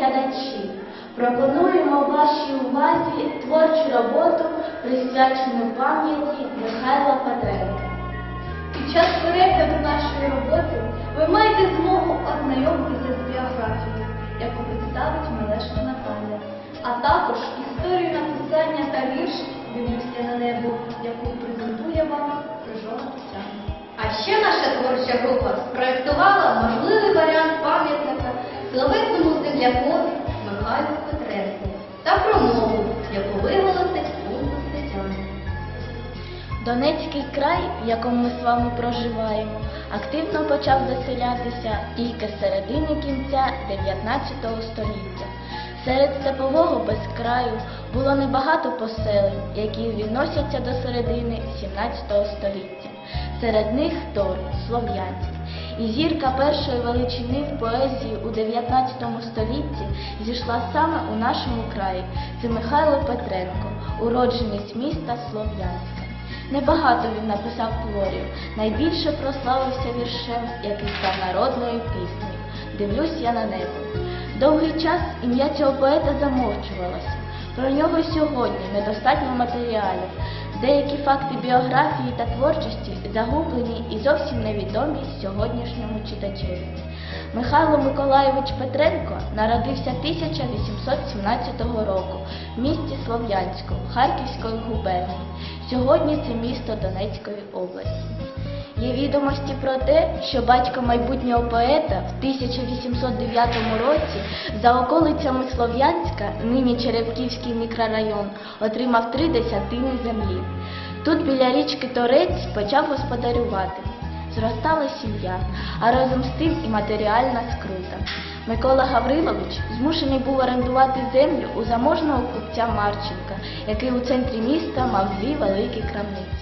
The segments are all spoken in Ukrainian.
Глядачі, пропонуємо вашій увазі творчу роботу, присвячену пам'яті Михайла Петренка. Під час перегляду нашої роботи ви маєте змогу ознайомитися з біографією, яку представить Мелешко Наталя, а також історію написання та вірш «Дивлюся на небо, яку презентує вам Жора Тусян. А ще наша творча група спроектувала можливий варіант пам'ятника словесному землякові Михайлу Петренку та промову, яку виголосить Лунка Тетяна. Донецький край, в якому ми з вами проживаємо, активно почав заселятися тільки з середини кінця 19 століття. Серед степового безкраю було небагато поселень, які відносяться до середини 17 століття. Серед них Тор, Слов'янськ. І зірка першої величини в поезії у 19 столітті зійшла саме у нашому краї. Це Михайло Петренко, уродженець міста Слов'янська. Небагато він написав творів, найбільше прославився віршем, який став народною піснею. Дивлюсь я на небо. Довгий час ім'я цього поета замовчувалося. Про нього сьогодні недостатньо матеріалів. Деякі факти біографії та творчості загублені і зовсім невідомі сьогоднішньому читачеві. Михайло Миколайович Петренко народився 1817 року в місті Слов'янську Харківської губернії. Сьогодні це місто Донецької області. Є відомості про те, що батько майбутнього поета в 1809 році за околицями Слов'янська, нині Черевківський мікрорайон, отримав три десятини землі. Тут біля річки Торець почав господарювати. Зростала сім'я, а разом з тим і матеріальна скрута. Микола Гаврилович змушений був орендувати землю у заможного купця Марченка, який у центрі міста мав дві великі крамниці.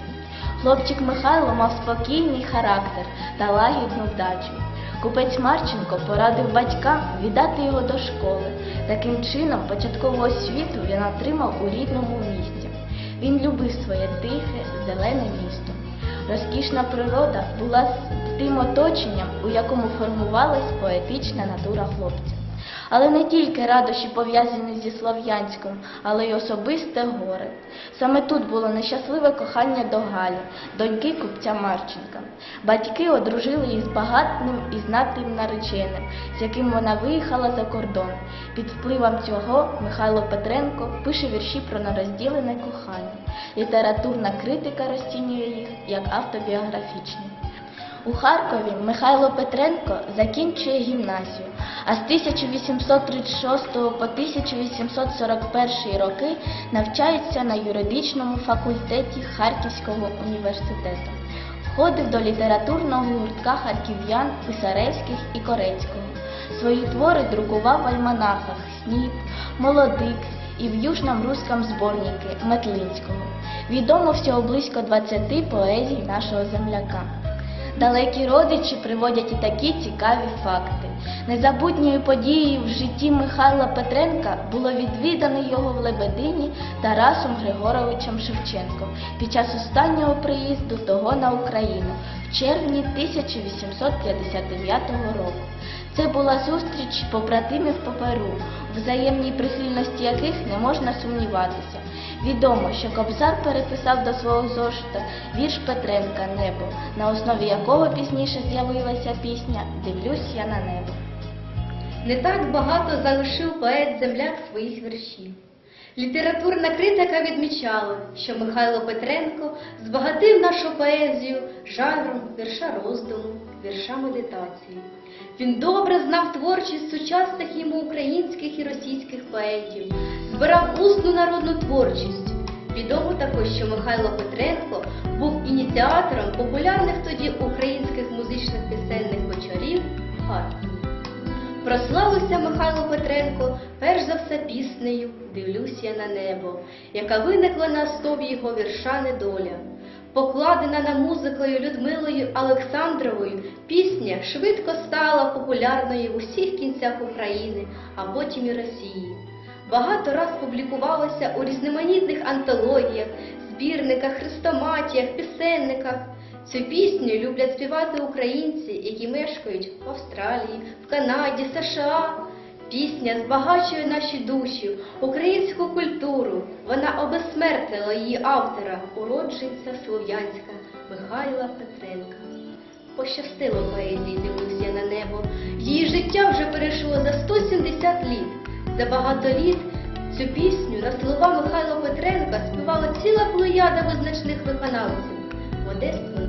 Хлопчик Михайло мав спокійний характер та лагідну вдачу. Купець Марченко порадив батькам віддати його до школи. Таким чином, початкову освіту він отримав у рідному місті. Він любив своє тихе, зелене місто. Розкішна природа була тим оточенням, у якому формувалась поетична натура хлопця. Але не тільки радощі пов'язані зі Слов'янськом, але й особисте горе. Саме тут було нещасливе кохання до Галі, доньки купця Марченка. Батьки одружили її з багатним і знатним нареченим, з яким вона виїхала за кордон. Під впливом цього Михайло Петренко пише вірші про нерозділене кохання. Літературна критика розцінює їх як автобіографічні. У Харкові Михайло Петренко закінчує гімназію, а з 1836 по 1841 роки навчається на юридичному факультеті Харківського університету. Входив до літературного гуртка харків'ян Писаревських і Корецького. Свої твори друкував в альманахах Сніп, Молодик і в южному русском зборнику Метлинського. Відомо всього близько 20 поезій нашого земляка. Далекі родичі приводять і такі цікаві факти. Незабутньою подією в житті Михайла Петренка було відвідане його в Лебедині Тарасом Григоровичем Шевченком під час останнього приїзду того на Україну в червні 1859 року. Це була зустріч побратимів по Перу, взаємній прихильності яких не можна сумніватися. Відомо, що Кобзар переписав до свого зошита вірш Петренка Небо, на основі якого пізніше з'явилася пісня Дивлюсь я на небо. Не так багато залишив поет-земляк своїх віршів. Літературна критика відмічала, що Михайло Петренко збагатив нашу поезію жанром вірша роздуму, вірша медитації. Він добре знав творчість сучасних йому українських і російських поетів, збирав усну народну творчість. Відомо також, що Михайло Петренко був ініціатором популярних тоді українських музичних пісенних вечорів в. Прославився Михайло Петренко перш за все піснею Дивлюсь я на небо, яка виникла на основі його вірша Недоля. Покладена на музикою Людмилою Олександровою, пісня швидко стала популярною в усіх кінцях України, а потім і Росії. Багато раз публікувалася у різноманітних антологіях, збірниках, хрестоматіях, пісенниках. Цю пісню люблять співати українці, які мешкають в Австралії, в Канаді, США. Пісня збагачує наші душі, українську культуру. Вона обезсмертила її автора, уродженця слов'янська Михайла Петренка. Пощастило поезії дивлюся на небо. Її життя вже перейшло за 170 літ. За багато літ цю пісню на слова Михайла Петренка співала ціла плеяда визначних виконавців. Модест Монцинський,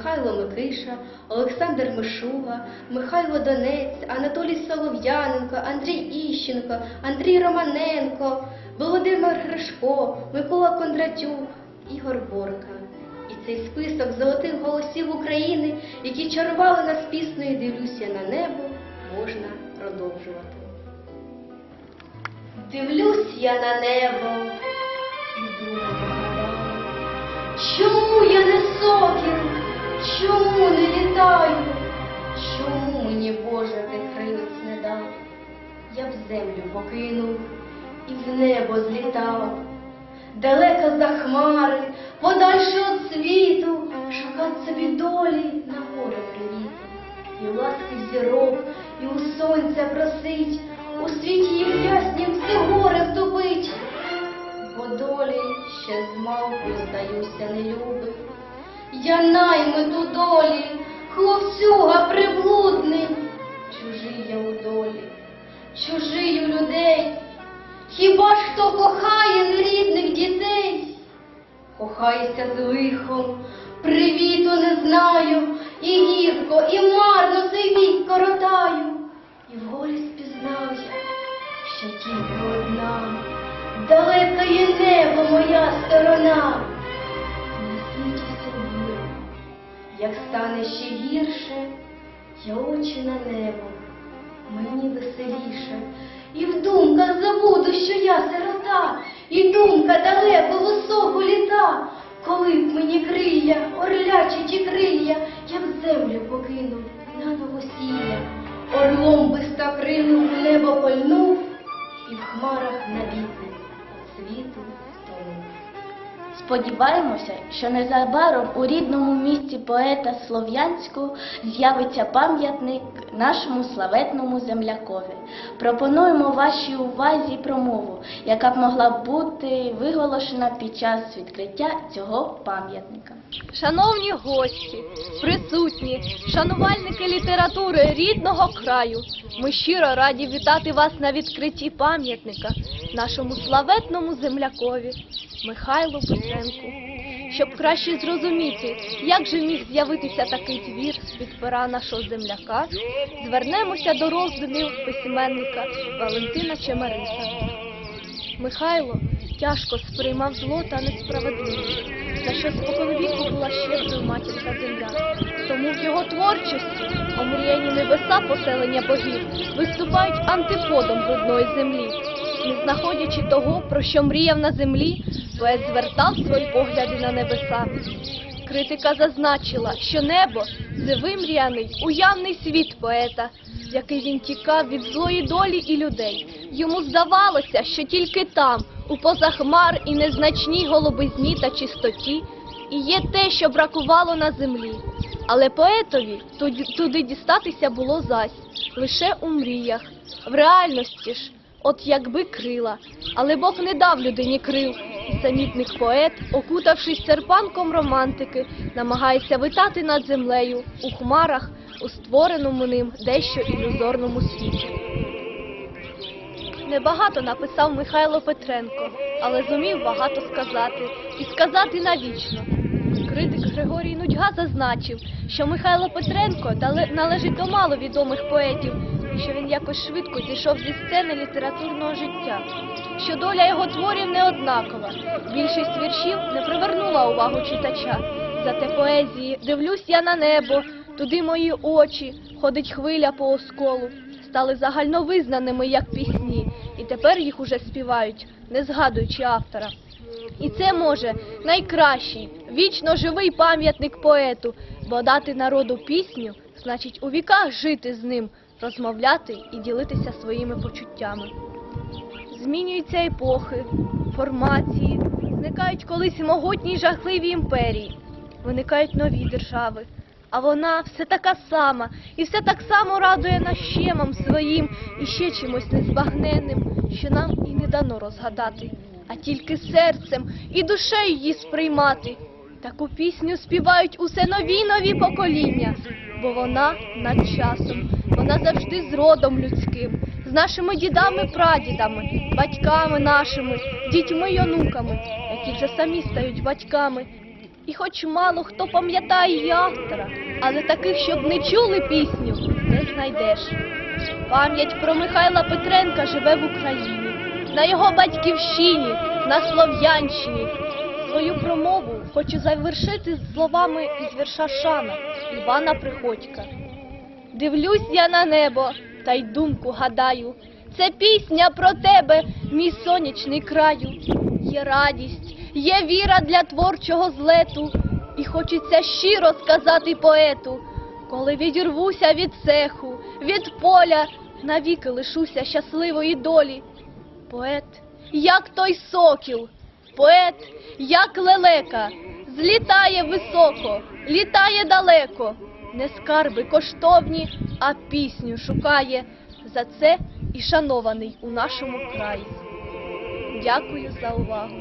Михайло Микиша, Олександр Мишуга, Михайло Донець, Анатолій Солов'яненко, Андрій Іщенко, Андрій Романенко, Володимир Гришко, Микола Кондратюк, Ігор Борка. І цей список золотих голосів України, які чарували нас піснею Дивлюся на небо, можна продовжувати. Дивлюсь я на небо і думаю, чому чому не літаю, чому мені Боже ти крилиць не дав? Я б землю покинув і в небо злітав, далеко за хмари, подальше від світу, шукать собі долі на море привіту, і ласки зірок, і у сонця просить, Я наймиту долі, хлопцюга приблудний, чужий я у долі, чужий у людей. Хіба ж хто кохає нерідних дітей? Кохаюся з лихом, привіту не знаю, і гірко, і марно цей вік коротаю. І в горі спізнав я, що тільки одна, далека є небо моя сторона. Як стане ще гірше, я очі на небо, мені веселіше. І в думках забуду, що я сирота, і думка далеко високо літа. Коли б мені крилля, орлячі ті крилля, я б землю покинув на новосілля. Орлом бистокрилим в небо пальнув, і в хмарах навіки світу. Сподіваємося, що незабаром у рідному місті поета Слов'янську з'явиться пам'ятник нашому славетному землякові. Пропонуємо вашій увазі промову, яка б могла бути виголошена під час відкриття цього пам'ятника. Шановні гості, присутні, шанувальники літератури рідного краю, ми щиро раді вітати вас на відкритті пам'ятника нашому славетному землякові Михайлу Петренку. Щоб краще зрозуміти, як же міг з'явитися такий твір з-під пера нашого земляка, звернемося до роздумів письменника Валентина Чемериса. Михайло тяжко сприймав зло та несправедливість, за що споконвіку була щедрою матірка земля. Тому в його творчості омріяні небеса поселення богів виступають антиподом брудної землі. Не знаходячи того, про що мріяв на землі, поет звертав свої погляди на небеса. Критика зазначила, що небо це вимріяний, уявний світ поета, який він тікав від злої долі і людей. Йому здавалося, що тільки там, у позахмар і незначній голубизні та чистоті, і є те, що бракувало на землі. Але поетові туди дістатися було зась, лише у мріях, в реальності ж, от якби крила. Але Бог не дав людині крил, і самітник поет, окутавшись серпанком романтики, намагається витати над землею у хмарах, у створеному ним дещо ілюзорному світі. Небагато написав Михайло Петренко, але зумів багато сказати і сказати навічно. Критик Григорій Нудьга зазначив, що Михайло Петренко належить до маловідомих поетів, що він якось швидко зійшов зі сцени літературного життя, що доля його творів не однакова. Більшість віршів не привернула увагу читача. Зате поезії дивлюсь я на небо, туди мої очі, ходить хвиля по осколу. Стали загальновизнаними як пісні, і тепер їх уже співають, не згадуючи автора. І це може найкращий, вічно живий пам'ятник поету, бо дати народу пісню значить у віках жити з ним, розмовляти і ділитися своїми почуттями. Змінюються епохи, формації, зникають колись могутні й жахливі імперії, виникають нові держави, А вона все така сама, і все так само радує нас щемом своїм і ще чимось незбагненним, що нам і не дано розгадати, а тільки серцем і душею її сприймати. Таку пісню співають усе нові нові покоління, бо вона над часом, вона завжди з родом людським, з нашими дідами, прадідами, батьками нашими, дітьми й онуками, які вже самі стають батьками. І хоч мало хто пам'ятає її автора, але таких, щоб не чули пісню, не знайдеш. Пам'ять про Михайла Петренка живе в Україні, на його батьківщині, на Слов'янщині. Свою промову хочу завершити словами із вірша Шана Івана Приходька. Дивлюсь я на небо та й думку гадаю. Це пісня про тебе, мій сонячний краю. Є радість, є віра для творчого злету, і хочеться щиро сказати поету, коли відірвуся від цеху, від поля, навіки лишуся щасливої долі. Поет, як той сокіл, поет, як лелека, злітає високо, літає далеко, не скарби коштовні, а пісню шукає. За це і шанований у нашому краї. Дякую за увагу.